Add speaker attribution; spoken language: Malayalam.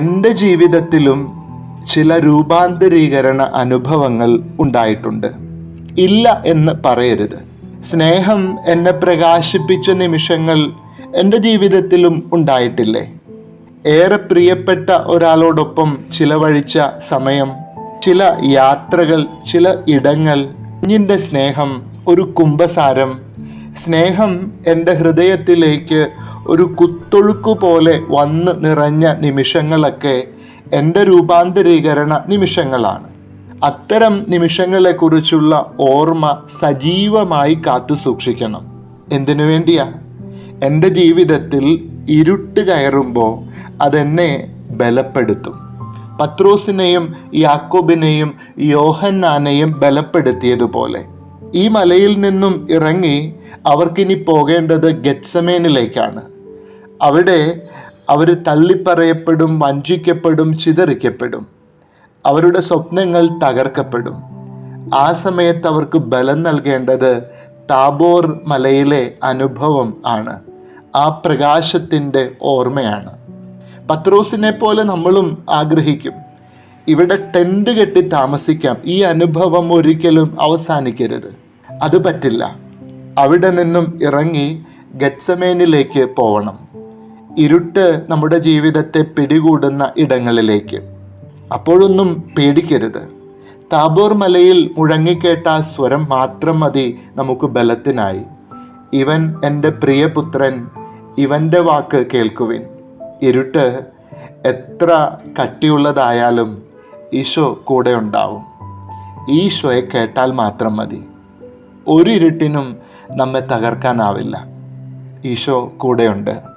Speaker 1: എന്റെ ജീവിതത്തിലും ചില രൂപാന്തരീകരണ അനുഭവങ്ങൾ ഉണ്ടായിട്ടുണ്ട്. ഇല്ല എന്ന് പറയരുത്. സ്നേഹം എന്നെ പ്രകാശിപ്പിച്ച നിമിഷങ്ങൾ എന്റെ ജീവിതത്തിലും ഉണ്ടായിട്ടില്ലേ? ഏറെ പ്രിയപ്പെട്ട ഒരാളോടൊപ്പം ചിലവഴിച്ച സമയം ചില യാത്രകൾ ചില ഇടങ്ങൾ കുഞ്ഞിന്റെ സ്നേഹം ഒരു കുംഭസാരം സ്നേഹം എന്റെ ഹൃദയത്തിലേക്ക് ഒരു കുത്തൊഴുക്കു പോലെ വന്ന് നിറഞ്ഞ നിമിഷങ്ങളൊക്കെ എന്റെ രൂപാന്തരീകരണ നിമിഷങ്ങളാണ്. അത്തരം നിമിഷങ്ങളെക്കുറിച്ചുള്ള ഓർമ്മ സജീവമായി കാത്തു സൂക്ഷിക്കണം. എന്തിനു വേണ്ടിയാ? എന്റെ ജീവിതത്തിൽ ഇരുട്ട് കയറുമ്പോൾ അതെന്നെ ബലപ്പെടുത്തും. പത്രോസിനെയും യാക്കോബിനെയും യോഹന്നാനെയും ബലപ്പെടുത്തിയതുപോലെ. ഈ മലയിൽ നിന്നും ഇറങ്ങി അവർക്കിനി പോകേണ്ടത് ഗെറ്റ്സമേനിലേക്കാണ് അവിടെ അവർ തള്ളിപ്പറയപ്പെടും വഞ്ചിക്കപ്പെടും ചിതറിക്കപ്പെടും. അവരുടെ സ്വപ്നങ്ങൾ തകർക്കപ്പെടും. ആ സമയത്ത് അവർക്ക് ബലം നൽകേണ്ടത് താബോർ മലയിലെ അനുഭവം ആണ്. ആ പ്രകാശത്തിന്റെ ഓർമ്മയാണ്. പത്രോസിനെ പോലെ നമ്മളും ആഗ്രഹിക്കും. ഇവിടെ ടെന്റ് കെട്ടി താമസിക്കാം. ഈ അനുഭവം ഒരിക്കലും അവസാനിക്കരുത്. അത് പറ്റില്ല. അവിടെ നിന്നും ഇറങ്ങി ഗറ്റ്സമേനിലേക്ക് പോകണം ഇരുട്ട് നമ്മുടെ ജീവിതത്തെ പിടികൂടുന്ന ഇടങ്ങളിലേക്ക്. അപ്പോഴൊന്നും പേടിക്കരുത്. താബോർ മലയിൽ മുഴങ്ങിക്കേട്ട ആ സ്വരം മാത്രം മതി നമുക്ക് ബലത്തിനായി. ഇവൻ എന്റെ പ്രിയപുത്രൻ ഇവന്റെ വാക്ക് കേൾക്കുവിൻ. ഇരുട്ട് എത്ര കട്ടിയുള്ളതായാലും ഈശോ കൂടെ ഉണ്ടാവും. ഈശോയെ കേട്ടാൽ മാത്രം മതി. ഒരു ഇരുട്ടിനും നമ്മെ തകർക്കാനാവില്ല. ഈശോ കൂടെയുണ്ട്.